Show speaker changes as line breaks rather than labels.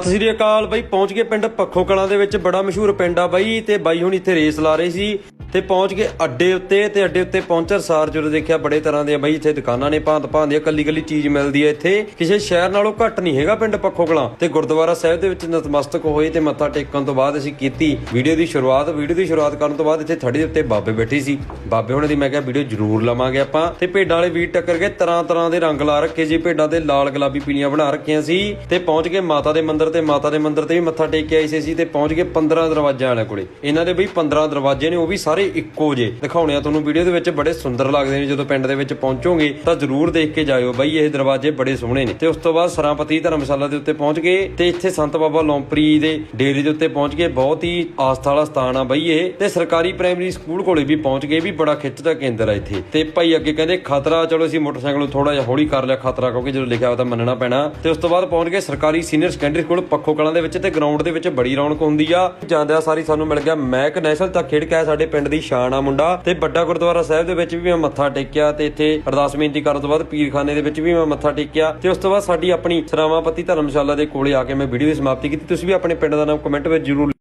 ਸਤਿ ਸ੍ਰੀ ਅਕਾਲ ਬਾਈ, ਪਹੁੰਚ ਗਏ ਪਿੰਡ ਪੱਖੋ ਕਲਾਂ ਦੇ ਵਿੱਚ। ਬੜਾ ਮਸ਼ਹੂਰ ਪਿੰਡ ਆ ਬਾਈ ਤੇ ਬਾਈ ਹੁਣ ਇੱਥੇ ਰੇਸ ਲਾ ਰਹੇ ਸੀ। ਤੇ ਪਹੁੰਚ ਗਏ ਅੱਡੇ ਉੱਤੇ ਤੇ ਅੱਡੇ ਉੱਤੇ ਪਹੁੰਚਰ ਸਾਰ ਜਦੋਂ ਦੇਖਿਆ ਬੜੇ ਤਰ੍ਹਾਂ ਦੇ ਬਈ ਇੱਥੇ ਦੁਕਾਨਾਂ ਨੇ ਭਾਂਤ ਭਾਂਤ ਦੀਆਂ ਕੱਲੀ ਕੱਲੀ ਚੀਜ਼ ਮਿਲਦੀ ਹੈ ਇੱਥੇ। ਕਿਸੇ ਸ਼ਹਿਰ ਨਾਲੋਂ ਘੱਟ ਨਹੀਂ ਹੈਗਾ ਪਿੰਡ ਪੱਖੋ ਕਲਾਂ। ਤੇ ਗੁਰਦੁਆਰਾ ਸਾਹਿਬ ਦੇ ਵਿੱਚ ਨਤਮਸਤਕ ਹੋਏ ਤੇ ਮੱਥਾ ਟੇਕਣ ਤੋਂ ਬਾਅਦ ਅਸੀਂ ਕੀਤੀ ਵੀਡੀਓ ਦੀ ਸ਼ੁਰੂਆਤ। ਵੀਡੀਓ ਦੀ ਸ਼ੁਰੂਆਤ ਕਰਨ ਤੋਂ ਬਾਅਦ ਇੱਥੇ ਥੜੀ ਦੇ ਉੱਤੇ ਬਾਬੇ ਬੈਠੇ ਸੀ। ਬਾਬੇ ਹੁਣਾਂ ਦੀ ਮੈਂ ਕਿਹਾ ਵੀਡੀਓ ਜ਼ਰੂਰ ਲਵਾਂਗੇ ਆਪਾਂ। ਤੇ ਭੇਡਾਂ ਵਾਲੇ ਵੀਰ ਟੱਕਰ ਗਏ, ਤਰ੍ਹਾਂ ਤਰ੍ਹਾਂ ਦੇ ਰੰਗ ਲਾ ਰੱਖੇ ਜੀ। ਭੇਡਾਂ ਦੇ ਲਾਲ ਗੁਲਾਬੀ ਪੀਲੀਆਂ ਬਣਾ ਰੱਖੀਆਂ ਸੀ। ਤੇ ਪਹੁੰਚ ਗਏ ਮਾਤਾ ਦੇ ਮੰਦਿਰ ਤੇ। ਮਾਤਾ ਦੇ ਮੰਦਿਰ ਤੇ ਵੀ ਮੱਥਾ ਟੇਕ ਕੇ ਆਏ ਸੀ ਤੇ ਪਹੁੰਚ ਗਏ 15 ਦਰਵਾਜ਼ਿਆਂ ਵਾਲੇ ਕੋਲੇ। ਇਹਨਾਂ ਦੇ ਬਈ 15 ਦਰਵਾਜ਼ੇ ਨੇ, ਉਹ ਵੀ ਸਾਰੇ ਇੱਕੋ ਜੇ। ਦਿਖਾਉਣੇ ਆ ਤੁਹਾਨੂੰ ਵੀਡੀਓ ਦੇ ਵਿੱਚ ਬੜੇ ਸੁੰਦਰ ਲੱਗਦੇ ਨੇ। ਜਦੋਂ ਪਿੰਡ ਦੇ ਵਿੱਚ ਪਹੁੰਚੋਗੇ ਤਾਂ ਜ਼ਰੂਰ ਦੇਖ ਕੇ ਜਾਇਓ ਬਈ, ਇਹ ਦਰਵਾਜ਼ੇ ਬੜੇ ਸੋਹਣੇ ਨੇ। ਤੇ ਉਸ ਤੋਂ ਬਾਅਦ ਸਰਾਪਤੀ ਧਰਮਸ਼ਾਲਾ ਦੇ ਉੱਤੇ ਪਹੁੰਚ ਗਏ ਤੇ ਇੱਥੇ ਸੰਤ ਬਾਬਾ ਲੌਂਪਰੀ ਦੇ ਡੇਰੇ ਦੇ ਉੱਤੇ ਪਹੁੰਚ ਗਏ। ਬਹੁਤ ਹੀ ਆਸਥਾ ਵਾਲਾ ਸਥਾਨ ਆ ਬਈ ਇਹ। ਤੇ ਸਰਕਾਰੀ ਪ੍ਰਾਇਮਰੀ ਸਕੂਲ ਕੋਲੇ ਵੀ ਪਹੁੰਚ ਗਏ। ਵੀ ਬੜਾ ਖਿੱਚ ਦਾ ਕੇਂਦਰ ਆ ਇੱਥੇ। ਤੇ ਭਾਈ ਅੱਗੇ ਕਹਿੰਦੇ, ਖਤਰਾ, ਚਲੋ ਅਸੀਂ ਮੋਟਰਸਾਈਕਲ ਨੂੰ ਥੋੜਾ ਜਿਹਾ ਹੌਲੀ ਕਰ ਲਿਆ। ਖਤਰਾ, ਕਿਉਂਕਿ ਜਦੋਂ ਲਿਖਿਆ ਹੋਇਆ ਤਾਂ ਮੰਨਣਾ ਪੈਣਾ। ਤੇ ਉਸ ਤੋਂ ਬਾਅਦ ਪਹੁੰਚ ਗਏ ਸਰਕਾਰੀ senior secondary school Pakho Kalan ਦੇ ਵਿੱਚ ਤੇ ਗਰਾਊਂਡ ਦੇ ਵਿੱਚ ਬੜੀ ਰੌਣਕ ਹੁੰਦੀ ਆ। ਜਾਂਦਿਆਂ ਸਾਰੀ ਸਾਨੂੰ ਮਿਲ ਗਿਆ। ਮੈਕ ਨੈਸ਼ਨਲ ਤੱਕ ਖੇਡ ਕੇ ਸਾਡੇ ਪਿੰਡ ਦੀ ਸ਼ਾਨ ਆ ਮੁੰਡਾ। ਤੇ ਵੱਡਾ ਗੁਰਦੁਆਰਾ ਸਾਹਿਬ ਦੇ ਵਿੱਚ ਵੀ ਮੈਂ ਮੱਥਾ ਟੇਕਿਆ ਤੇ ਇੱਥੇ ਅਰਦਾਸ ਬੇਨਤੀ ਕਰਨ ਤੋਂ ਬਾਅਦ ਪੀਰਖਾਨੇ ਦੇ ਵਿੱਚ ਵੀ ਮੈਂ ਮੱਥਾ ਟੇਕਿਆ। ਤੇ ਉਸ ਤੋਂ ਬਾਅਦ ਸਾਡੀ ਆਪਣੀ ਸਰਾਵਾਪਤੀ ਧਰਮਸ਼ਾਲਾ ਦੇ ਕੋਲੇ ਆ ਕੇ ਮੈਂ ਵੀਡੀਓ ਦੀ ਸਮਾਪਤੀ ਕੀਤੀ। ਤੁਸੀਂ ਵੀ ਆਪਣੇ ਪਿੰਡ ਦਾ ਨਾਮ ਕਮੈਂਟ ਵਿੱਚ ਜਰੂਰ